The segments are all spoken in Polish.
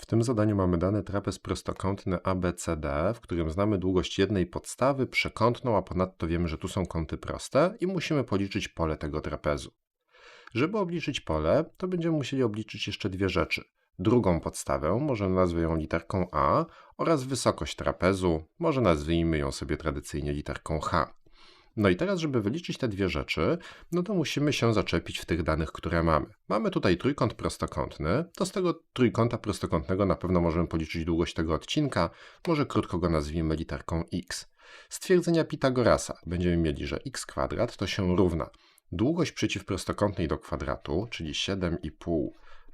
W tym zadaniu mamy dany trapez prostokątny ABCD, w którym znamy długość jednej podstawy, przekątną, a ponadto wiemy, że tu są kąty proste i musimy policzyć pole tego trapezu. Żeby obliczyć pole, to będziemy musieli obliczyć jeszcze dwie rzeczy. Drugą podstawę, może nazwę ją literką A, oraz wysokość trapezu, może nazwijmy ją sobie tradycyjnie literką H. No i teraz, żeby wyliczyć te dwie rzeczy, no to musimy się zaczepić w tych danych, które mamy. Mamy tutaj trójkąt prostokątny, to z tego trójkąta prostokątnego na pewno możemy policzyć długość tego odcinka, może krótko go nazwijmy literką x. Stwierdzenia Pitagorasa będziemy mieli, że x kwadrat to się równa długość przeciwprostokątnej do kwadratu, czyli 7,5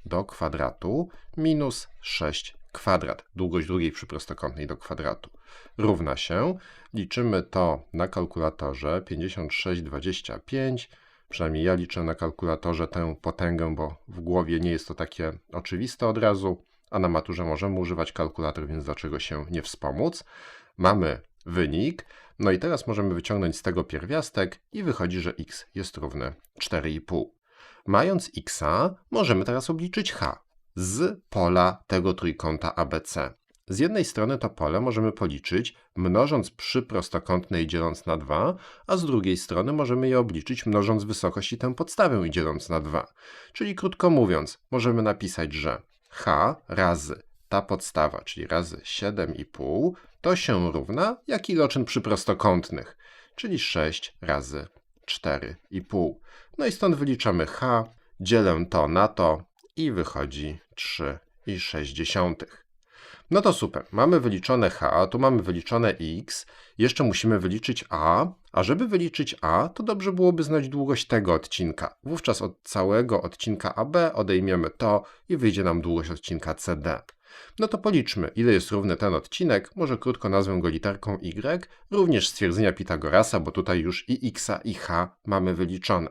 do kwadratu, minus 6 kwadrat, długość drugiej przyprostokątnej do kwadratu, równa się, liczymy to na kalkulatorze 56,25, przynajmniej ja liczę na kalkulatorze tę potęgę, bo w głowie nie jest to takie oczywiste od razu, a na maturze możemy używać kalkulator, więc dlaczego się nie wspomóc. Mamy wynik, no i teraz możemy wyciągnąć z tego pierwiastek i wychodzi, że x jest równy 4,5. Mając x, możemy teraz obliczyć h z pola tego trójkąta ABC. Z jednej strony to pole możemy policzyć mnożąc przy prostokątnej i dzieląc na 2, a z drugiej strony możemy je obliczyć mnożąc wysokość i tę podstawę i dzieląc na 2. Czyli krótko mówiąc, możemy napisać, że h razy ta podstawa, czyli razy 7,5, to się równa jak iloczyn przy prostokątnych, czyli 6 razy 4,5. No i stąd wyliczamy h, dzielę to na to i wychodzi 3,6. No to super, mamy wyliczone h, tu mamy wyliczone x, jeszcze musimy wyliczyć a, a żeby wyliczyć a, to dobrze byłoby znać długość tego odcinka. Wówczas od całego odcinka AB odejmiemy to i wyjdzie nam długość odcinka CD. No to policzmy, ile jest równy ten odcinek, może krótko nazwę go literką y, również stwierdzenia Pitagorasa, bo tutaj już i x i h mamy wyliczone.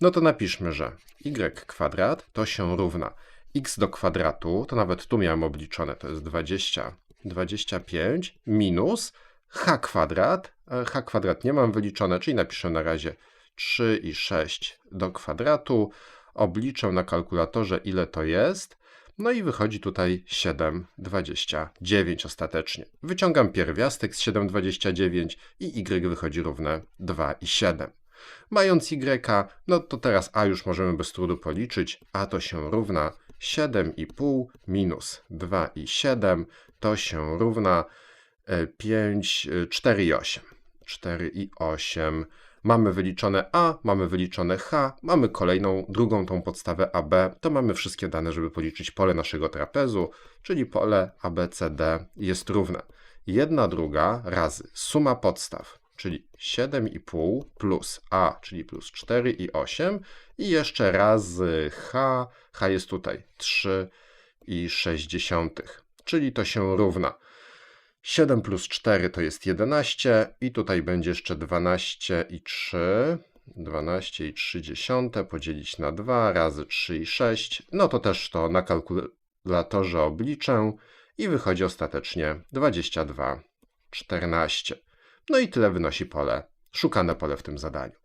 No to napiszmy, że y kwadrat to się równa x do kwadratu, to nawet tu miałem obliczone, to jest 20, 25 minus h kwadrat, h kwadrat nie mam wyliczone, czyli napiszę na razie 3 i 6 do kwadratu, obliczę na kalkulatorze ile to jest, no i wychodzi tutaj 7,29 ostatecznie. Wyciągam pierwiastek z 7,29 i y wychodzi równe 2,7. Mając y, no to teraz a już możemy bez trudu policzyć, a to się równa 7,5 minus 2,7 to się równa 5, 4,8. 4,8. Mamy wyliczone A, mamy wyliczone H, mamy kolejną, drugą tą podstawę AB, to mamy wszystkie dane, żeby policzyć pole naszego trapezu, czyli pole ABCD jest równe. Jedna druga razy suma podstaw, czyli 7,5 plus A, czyli plus 4,8 i jeszcze razy H, H jest tutaj 3,6, czyli to się równa 7 plus 4 to jest 11 i tutaj będzie jeszcze 12 i 3. 12 i 3 dziesiąte podzielić na 2 razy 3 i 6. No to też to na kalkulatorze obliczę i wychodzi ostatecznie 22, 14. No i tyle wynosi pole, szukane pole w tym zadaniu.